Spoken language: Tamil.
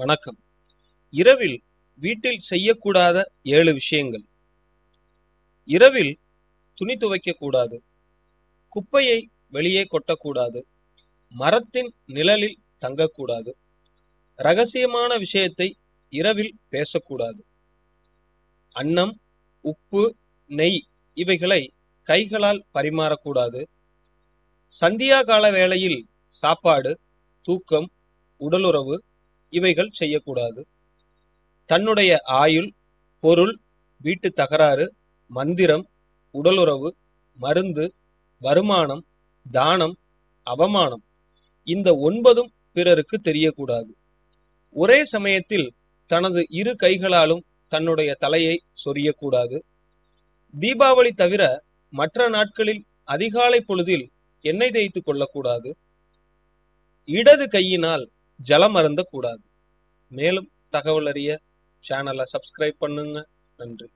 வணக்கம். இரவில் வீட்டில் செய்யக்கூடாத ஏழு விஷயங்கள். இரவில் துணி துவைக்க கூடாது குப்பையை வெளியே கொட்டக்கூடாது. மரத்தின் நிழலில் தங்கக்கூடாது. ரகசியமான விஷயத்தை இரவில் பேசக்கூடாது. அன்னம் உப்பு நெய் இவைகளை கைகளால் பரிமாறக்கூடாது. சந்தியா கால வேளையில் சாப்பாடு தூக்கம் உடலுறவு இவைகள் செய்யக்கூடாது. தன்னுடைய ஆயுள் பொருள் வீட்டு தகராறு மந்திரம் உடலுறவு மருந்து வருமானம் தானம் அவமானம் இந்த ஒன்பதும் பிறருக்கு தெரியக்கூடாது. ஒரே சமயத்தில் தனது இரு கைகளாலும் தன்னுடைய தலையை சொரியக்கூடாது. தீபாவளி தவிர மற்ற நாட்களில் அதிகாலை பொழுதில் எண்ணெய் தேய்த்து கொள்ளக்கூடாது. இடது கையினால் ஜலம் அருந்த கூடாது மேலும் தகவல் அறிய சேனலை சப்ஸ்கிரைப் பண்ணுங்க. நன்றி.